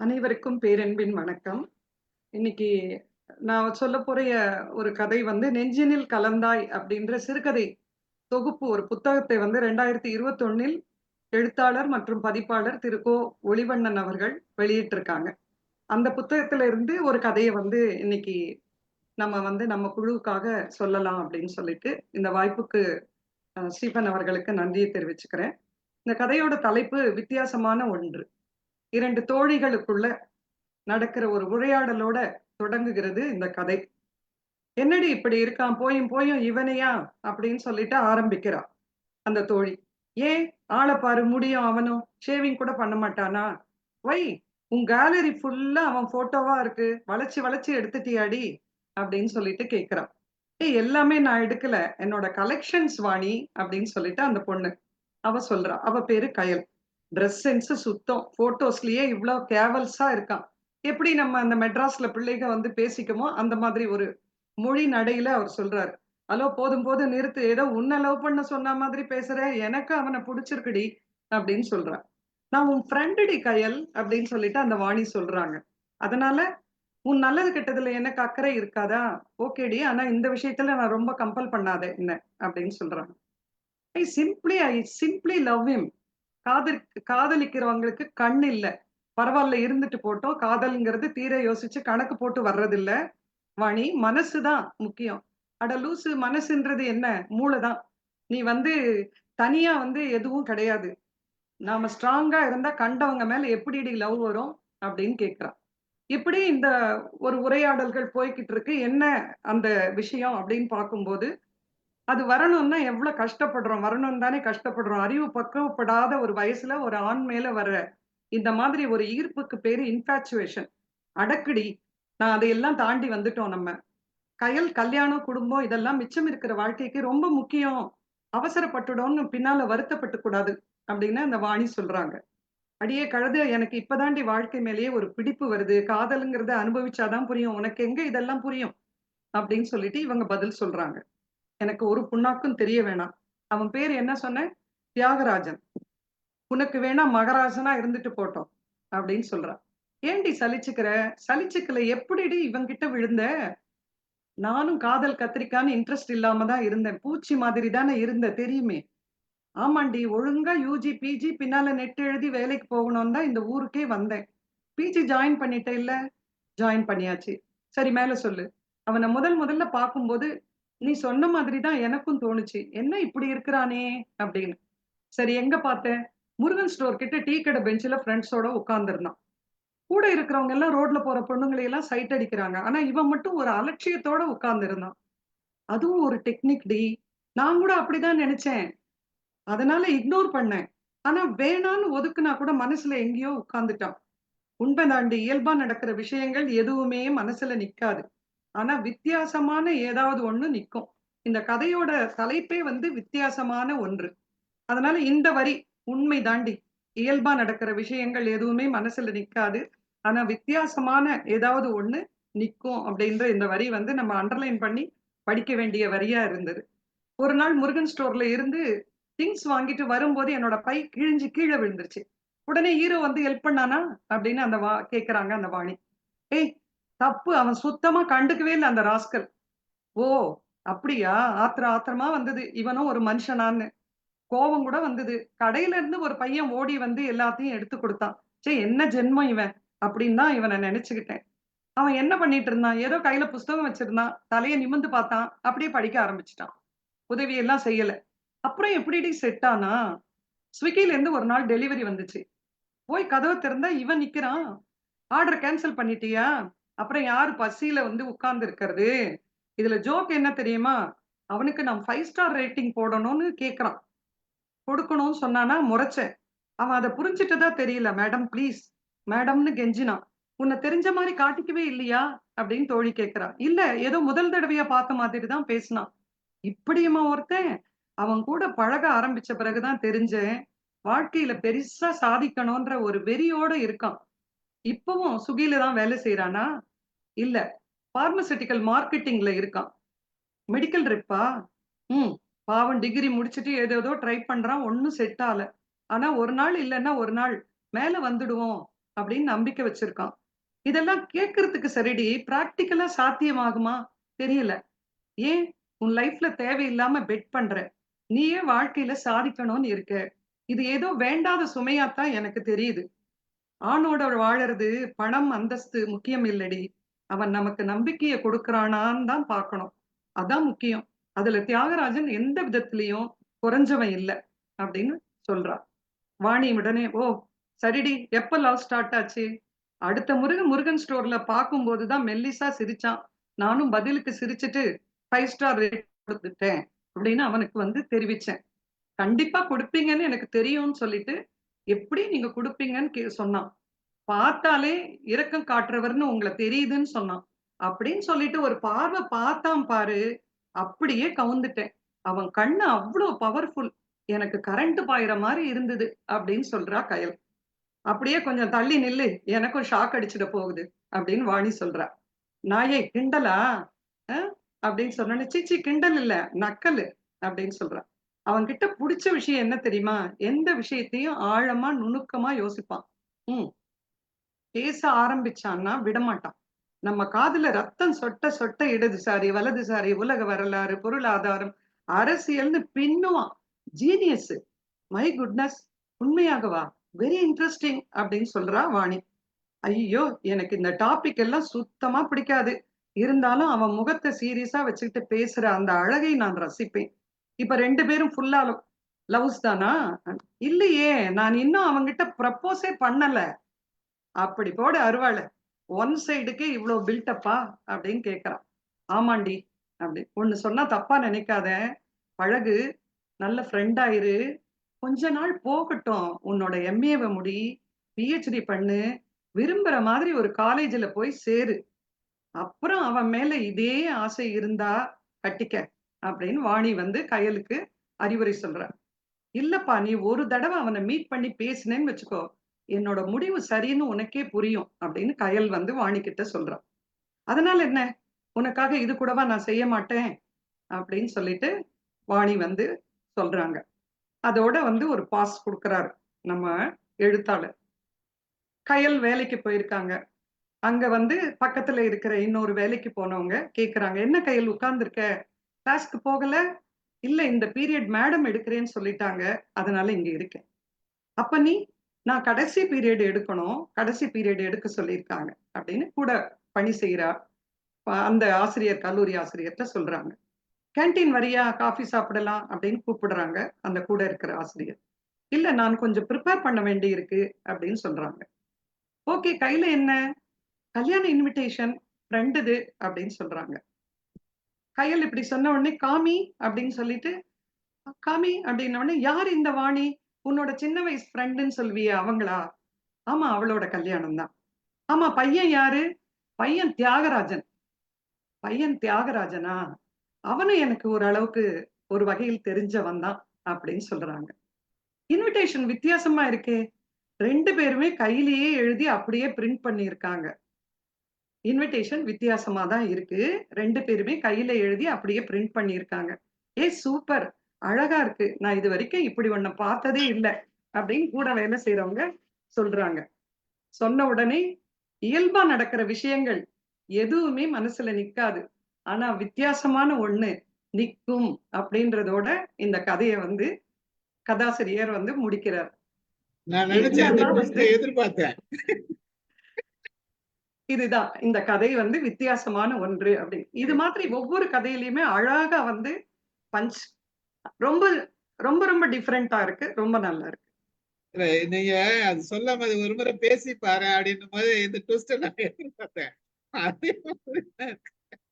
அனைவருக்கும் பேரன்பின் வணக்கம். இன்னைக்கு நான் சொல்ல போற ஒரு கதை வந்து "நெஞ்சினில் கலந்தாய்" அப்படின்ற சிறுகதை தொகுப்பு ஒரு புத்தகத்தை வந்து 2021ல் எழுத்தாளர் மற்றும் பதிப்பாளர் திரு கோ. ஒளிவண்ணன் அவர்கள் வெளியிட்டிருக்காங்க. அந்த புத்தகத்துல இருந்து ஒரு கதையை வந்து இன்னைக்கு நம்ம வந்து நம்ம குழுவுக்காக சொல்லலாம் அப்படின்னு சொல்லிட்டு, இந்த வாய்ப்புக்கு அ ஸ்டீபன் அவர்களுக்கு நன்றியை தெரிவிச்சுக்கிறேன். இந்த கதையோட தலைப்பு வித்தியாசமான ஒன்று. இரண்டு தோழிகளுக்குள்ள நடக்கிற ஒரு உரையாடலோட தொடங்குகிறது இந்த கதை. "என்னடி இப்படி இருக்கான்? போயும் போயும் இவனையா?" அப்படின்னு சொல்லிட்டு ஆரம்பிக்கிறான் அந்த தோழி. "ஏன்? ஆளை பாரு முடியும் அவனும். ஷேவிங் கூட பண்ண மாட்டானா? ஒய் உன் கேலரி ஃபுல்லா அவன் போட்டோவா இருக்கு. வளைச்சு வளைச்சு எடுத்துட்டியாடி?" அப்படின்னு சொல்லிட்டு கேக்குறான் "ஏய் எல்லாமே நான் எடுக்கல. என்னோட கலெக்ஷன்ஸ் வாணி" அப்படின்னு சொல்லிட்டு அந்த பொண்ணு. அவ சொல்றா. அவ பேரு கயல். டிரெஸ் சென்ஸ் சுத்தம். ஃபோட்டோஸ்லயே இவ்வளவு கேவல்ஸா இருக்கான். எப்படி நம்ம அந்த மெட்ராஸ்ல பிள்ளைக வந்து பேசிக்கமோ அந்த மாதிரி ஒரு மொழி நடையில அவர் சொல்றாரு. "ஹலோ போதும் போதும் நிறுத்து. ஏதோ உன்ன லவ் பண்ண சொன்ன மாதிரி பேசுற. எனக்கு அவனை பிடிச்சிருக்குடி அப்படின்னு சொல்றான் "நான் உன் ஃப்ரெண்டுடி கயல்" அப்படின்னு சொல்லிட்டு அந்த வாணி சொல்றாங்க. "அதனால? உன் நல்லது கெட்டதுல எனக்கு அக்கறை இருக்காதா? ஓகேடி. ஆனா இந்த விஷயத்துல நான் ரொம்ப கம்பல் பண்ணாத என்ன" அப்படின்னு சொல்றாங்க. "I simply I simply love him" காதல் காதலிக்கிறவங்களுக்கு கண் இல்ல. பரவாயில்ல இருந்துட்டு போட்டோம் காதல்ங்கிறது தீர யோசிச்சு கணக்கு போட்டு வர்றதில்ல. வாணி, மனசு தான் முக்கியம். அட லூசு மனசுன்றது என்ன? மூளைதான் நீ வந்து தனியா வந்து எதுவும் கிடையாது. நாம ஸ்ட்ராங்கா இருந்தா கண்டவங்க மேல எப்படிடி லவ் வரும்? அப்படின்னு கேட்கிறான் இப்படி இந்த ஒரு உரையாடல்கள் போய்க்கிட்டு இருக்கு. என்ன அந்த விஷயம் அப்படின்னு பார்க்கும்போது, அது வரணும்னா எவ்வளவு கஷ்டப்படுறோம். வரணும்னு தானே கஷ்டப்படுறோம். அறிவு பக்குவப்படாத ஒரு வயசுல ஒரு ஆண் மேல வர்ற இந்த மாதிரி ஒரு ஈர்ப்புக்கு பேரு இன்ஃபாச்சுவேஷன். அடக்குடி. நான் அதையெல்லாம் தாண்டி வந்துட்டோம் நம்ம. கயல் கல்யாணம், குடும்பம் இதெல்லாம் மிச்சம் இருக்கிற வாழ்க்கைக்கு ரொம்ப முக்கியம். அவசரப்பட்டுடோம்னு பின்னால வருத்தப்பட்டு கூடாது அப்படின்னு அந்த வாணி சொல்றாங்க. "அடியே கழுது எனக்கு இப்பதாண்டி வாழ்க்கை மேலேயே ஒரு பிடிப்பு வருது. காதலுங்கிறத அனுபவிச்சாதான் புரியும். உனக்கு எங்க இதெல்லாம் புரியும்?" அப்படின்னு சொல்லிட்டு இவங்க பதில் சொல்றாங்க. "எனக்கு ஒரு புண்ணாக்கும் தெரிய வேணாம். அவன் பேரு என்ன சொன்ன? தியாகராஜன். உனக்கு வேணா மகராசனா இருந்துட்டு போட்டோம் அப்படின்னு சொல்றான் "ஏன்டி சலிச்சுக்கிற? சலிச்சுக்கல. எப்படிடி இவங்கிட்ட விழுந்த?" "நானும் காதல் கத்திரிக்கான்னு இன்ட்ரெஸ்ட் இல்லாம தான் இருந்தேன். பூச்சி மாதிரி தானே இருந்த தெரியுமே." "ஆமாண்டி. ஒழுங்கா யூஜி பிஜி பின்னால நெட் எழுதி வேலைக்கு போகணும்னு தான் இந்த ஊருக்கே வந்தேன். பிஜி ஜாயின் பண்ணிட்டே இல்ல?" "ஜாயின் பண்ணியாச்சு." "சரி மேல சொல்லு." "அவன முதல் முதல்ல பார்க்கும்போது, நீ சொன்ன மாதிரிதான் எனக்கும் தோணுச்சு. என்ன இப்படி இருக்கிறானே?" அப்படின்னு. "சரி எங்க பார்த்தேன் "முருகன் ஸ்டோர் கிட்ட டீ கடை பெஞ்சுல ஃப்ரெண்ட்ஸோட உட்கார்ந்திருந்தான். கூட இருக்கிறவங்க எல்லாம் ரோட்ல போற பொண்ணுங்களை எல்லாம் சைட் அடிக்கிறாங்க. ஆனா இவன் மட்டும் ஒரு அலட்சியத்தோட உட்கார்ந்து இருந்தான். அதுவும் ஒரு டெக்னிக் டி. நான் கூட அப்படிதான் நினைச்சேன் அதனால இக்னோர் பண்ணேன். ஆனா வேணான்னு ஒதுக்குனா கூட மனசுல எங்கேயோ உட்கார்ந்துட்டான். உண்மைதாண்டி. இயல்பா நடக்கிற விஷயங்கள் எதுவுமே மனசுல நிக்காது. ஆனா வித்தியாசமான ஏதாவது ஒண்ணு நிக்கும். இந்த கதையோட தலைப்பே வந்து வித்தியாசமான ஒன்று. அதனால இந்த வரி உண்மை தாண்டி. இயல்பா நடக்கிற விஷயங்கள் எதுவுமே மனசுல நிக்காது. ஆனா வித்தியாசமான ஏதாவது ஒண்ணு நிக்கும் அப்படின்ற இந்த வரி வந்து நம்ம அண்டர்லைன் பண்ணி படிக்க வேண்டிய வரியா இருந்தது. ஒரு நாள் முருகன் ஸ்டோர்ல இருந்து திங்ஸ் வாங்கிட்டு வரும்போது என்னோட பை கிழிஞ்சு கீழே விழுந்துருச்சு. உடனே ஹீரோ வந்து ஹெல்ப் பண்ணானா? அப்படின்னு அந்த வா கேக்குறாங்க அந்த வாணி. "ஏய் தப்பு. அவன் சுத்தமா கண்டுக்கவே இல்லை அந்த ராஸ்கல்." "ஓ! அப்படியா?" ஆத்திர ஆத்திரமா வந்தது. இவனும் ஒரு மனுஷனான்னு. கோபம் கூட வந்தது. கடையில இருந்து ஒரு பையன் ஓடி வந்து எல்லாத்தையும் எடுத்து கொடுத்தான் சே என்ன ஜென்மம் இவன்! அப்படின்னு தான் இவனை நினைச்சுக்கிட்டேன் அவன் என்ன பண்ணிட்டு இருந்தான்? ஏதோ கையில புஸ்தகம் வச்சிருந்தான். தலையை நிமிர்ந்து பார்த்தான். அப்படியே படிக்க ஆரம்பிச்சிட்டான் உதவி எல்லாம் செய்யல. அப்புறம் எப்படிடி செட் ஆனா? ஸ்விக்கில இருந்து ஒரு நாள் டெலிவரி வந்துச்சு. போய் கதவை திறந்தா இவன் நிக்கிறான். "ஆர்டர் கேன்சல் பண்ணிட்டியா? அப்புறம் யாரு பசியில வந்து உட்கார்ந்து இருக்கிறது?" இதுல ஜோக் என்ன தெரியுமா? அவனுக்கு நான் ஃபைவ் ஸ்டார் ரேட்டிங் போடணும்னு கேட்கறான். கொடுக்கணும்னு சொன்னானா முறைச்சேன். அவன் அத புரிஞ்சிட்டதா தெரியல. "மேடம் ப்ளீஸ்" மேடம்னு கெஞ்சினான். "உன்ன தெரிஞ்ச மாதிரி காட்டிக்கவே இல்லையா?" அப்படின்னு தோழி கேட்கறான் "இல்ல. ஏதோ முதல் தடவையா பார்த்த மாதிரி தான் பேசினான்." இப்படியுமா ஒருத்தன்? அவன் கூட பழக ஆரம்பிச்ச பிறகு தான் தெரிஞ்சேன். வாழ்க்கையில பெருசா சாதிக்கணும்ன்ற ஒரு வெறியோட இருக்கான். இப்பவும் சுகில தான் வேலை செய்யறானா இல்ல. பார்மசூட்டிக்கல் மார்க்கெட்டிங்ல இருக்கான். மெடிக்கல் ரிப்பா ம். பாவம் டிகிரி முடிச்சுட்டு ஏதேதோ ட்ரை பண்றான். ஒன்னும் செட் ஆகல. ஆனா ஒரு நாள் இல்லன்னா ஒரு நாள் மேல வந்துடுவோம் அப்படின்னு நம்பிக்கை வச்சிருக்கான் இதெல்லாம் கேட்கறதுக்கு சரிடி பிராக்டிக்கலா சாத்தியமாகுமா தெரியல ஏன் உன் லைஃப்ல தேவையில்லாம பெட் பண்ற நீயே வாழ்க்கையில சாதிக்கணும்னு இருக்க இது ஏதோ வேண்டாத சுமையாத்தான் எனக்கு தெரியுது ஆணோட வாழறது பணம் அந்தஸ்து முக்கியம் இல்லடி. அவன் நமக்கு நம்பிக்கையை கொடுக்கறானான்னு தான் பார்க்கணும். அதான் முக்கியம். அதுல தியாகராஜன் எந்த விதத்திலையும் குறைஞ்சவன் இல்ல அப்படின்னு சொல்றா. வாணி உடனே ஓ சரிடி எப்ப லவ் ஸ்டார்ட் ஆச்சு? அடுத்த முருகன் முருகன் ஸ்டோர்ல பார்க்கும்போது தான் மெல்லிசா சிரிச்சான். நானும் பதிலுக்கு சிரிச்சுட்டு ஃபைவ் ஸ்டார் ரேட் கொடுத்துட்டேன் அப்படின்னு அவனுக்கு வந்து தெரிவிச்சேன். கண்டிப்பா கொடுப்பீங்கன்னு எனக்கு தெரியும்னு சொல்லிட்டு எப்படி நீங்க கொடுப்பீங்கன்னு கே சொன்னான். பார்த்தாலே இரக்கம் காட்டுறவர்னு உங்களை தெரியுதுன்னு சொன்னான். அப்படின்னு சொல்லிட்டு ஒரு பார்வை பார்த்தான் பாரு அப்படியே கவுந்துட்டேன். அவன் கண்ணு அவ்வளவு பவர்ஃபுல் எனக்கு கரண்ட் பாயிற மாதிரி இருந்தது அப்படின்னு சொல்றா கயல். அப்படியே கொஞ்சம் தள்ளி நில்லு எனக்கும் ஷாக் அடிச்சிட போகுது அப்படின்னு வாணி சொல்றா. நாயே கிண்டலா? அஹ்? அப்படின்னு சொன்னோன்னே சீச்சி கிண்டல் இல்ல நக்கலு அப்படின்னு சொல்றான் அவன்கிட்ட பிடிச்ச விஷயம் என்ன தெரியுமா? எந்த விஷயத்தையும் ஆழமா நுணுக்கமா யோசிப்பான். உம் பேச ஆரம்பிச்சான்னா விடமாட்டான். நம்ம காதுல ரத்தம் சொட்ட சொட்ட இடதுசாரி வலதுசாரி உலக வரலாறு பொருளாதாரம் அரசியல்னு பின்னுவான். ஜீனியஸ் மை குட்னஸ் உண்மையாகவா வெரி இன்ட்ரெஸ்டிங் அப்படின்னு சொல்றா வாணி. ஐயோ எனக்கு இந்த டாபிக் எல்லாம் சுத்தமா பிடிக்காது. இருந்தாலும் அவன் முகத்தை சீரியஸா வச்சுக்கிட்டு பேசுற அந்த அழகை நான் ரசிப்பேன். இப்ப ரெண்டு பேரும் ஃபுல்லா லவ்ஸ் தானா? இல்லையே நான் இன்னும் அவங்கிட்ட ப்ரப்போஸே பண்ணல. அப்படி போட அருவாள். ஒன் சைடுக்கே இவ்வளோ பில்டப்பா அப்படின்னு கேட்குறான் ஆமாண்டி அப்படி. ஒன்று சொன்னா தப்பா நினைக்காத. பழகு நல்ல ஃப்ரெண்ட் ஆயிரு கொஞ்ச நாள் போகட்டும். உன்னோட எம்ஏவை முடி பிஹெச்டி பண்ணு. விரும்புற மாதிரி ஒரு காலேஜ்ல போய் சேரு. அப்புறம் அவன் மேல இதே ஆசை இருந்தா கட்டிக்க. அப்படின்னு வாணி வந்து கயலுக்கு அறிவுரை சொல்ற இல்லப்பா நீ ஒரு தடவை அவனை மீட் பண்ணி பேசினேன்னு வச்சுக்கோ என்னோட முடிவு சரின்னு உனக்கே புரியும் அப்படின்னு கயல் வந்து வாணி கிட்ட சொல்றான். அதனால என்ன? உனக்காக இது கூடவா நான் செய்ய மாட்டேன்? அப்படின்னு சொல்லிட்டு வாணி வந்து சொல்றாங்க. அதோட வந்து ஒரு பாஸ் கொடுக்குறாரு நம்ம எழுத்தாளர். கயல் வேலைக்கு போயிருக்காங்க. அங்க வந்து பக்கத்துல இருக்கிற இன்னொரு வேலைக்கு போனவங்க கேக்குறாங்க என்ன கையில் உட்கார்ந்துருக்க? கிளாஸ்க்கு போகல. இல்ல இந்த பீரியட் மேடம் எடுக்கிறேன்னு சொல்லிட்டாங்க. அதனால இங்க இருக்கேன். அப்ப நீ நான் கடைசி பீரியட் எடுக்கணும். கடைசி பீரியட் எடுக்க சொல்லியிருக்காங்க. அப்படின்னு கூட பணி செய்யறா அந்த ஆசிரியர் கல்லூரி ஆசிரியர்கிட்ட சொல்றாங்க. கேண்டீன் வரியா? காஃபி சாப்பிடலாம் அப்படின்னு கூப்பிடுறாங்க. அந்த கூட இருக்கிற ஆசிரியர். இல்ல நான் கொஞ்சம் ப்ரிப்பேர் பண்ண வேண்டி இருக்கு அப்படின்னு சொல்றாங்க. ஓகே கையில என்ன? கல்யாண இன்விடேஷன் ஃப்ரெண்டுது அப்படின்னு சொல்றாங்க. கையல் இப்படி சொன்ன உடனே காமி அப்படின்னு சொல்லிட்டு காமி அப்படின்ன உடனே யார் இந்த வாணி? உன்னோட சின்ன வயசு ஃப்ரெண்டுன்னு சொல்வியே அவங்களா? ஆமா அவளோட கல்யாணம் தான். ஆமா பையன் யாரு? பையன் தியாகராஜன். பையன் தியாகராஜனா? அவனும் எனக்கு ஓரளவுக்கு ஒரு வகையில் தெரிஞ்சவன் தான் அப்படின்னு சொல்றாங்க. இன்விடேஷன் வித்தியாசமா இருக்கே. ரெண்டு பேருமே கையிலேயே எழுதி அப்படியே பிரிண்ட் பண்ணியிருக்காங்க. இன்விடேஷன் வித்தியாசமா தான் இருக்கு. ரெண்டு பேருமே கையில எழுதி அப்படியே பிரிண்ட் பண்ணியிருக்காங்க. ஏ சூப்பர் அழகா இருக்கு. நான் இது வரைக்கும் இப்படி ஒன்ன பார்த்ததே இல்லை. அப்படின்னு கூட வேலை செய்யறவங்க சொல்றாங்க. சொன்ன உடனே இயல்பா நடக்கிற விஷயங்கள் எதுவுமே மனசுல நிக்காது. ஆனா வித்தியாசமான ஒண்ணு நிக்கும் அப்படின்றதோட இந்த கதையை வந்து கதாசிரியர் வந்து முடிக்கிறார். நான் நினைச்சேன் எதிர்பார்த்தேன். இதுதான். இந்த கதை வந்து வித்தியாசமான ஒன்று அப்படி இது மாதிரி ஒவ்வொரு கதையிலயுமே அழகா வந்து பஞ்ச் ரொம்ப ரொம்ப ரொம்ப டிஃப்ரெண்டா இருக்கு. ரொம்ப நல்லா இருக்கு. நீங்க அது சொல்லாம அது ஒரு முறை பேசி பாரு அப்படின்னும் போது இந்த ட்விஸ்ட் நான் எதிர்பார்த்தேன் அதே மாதிரி.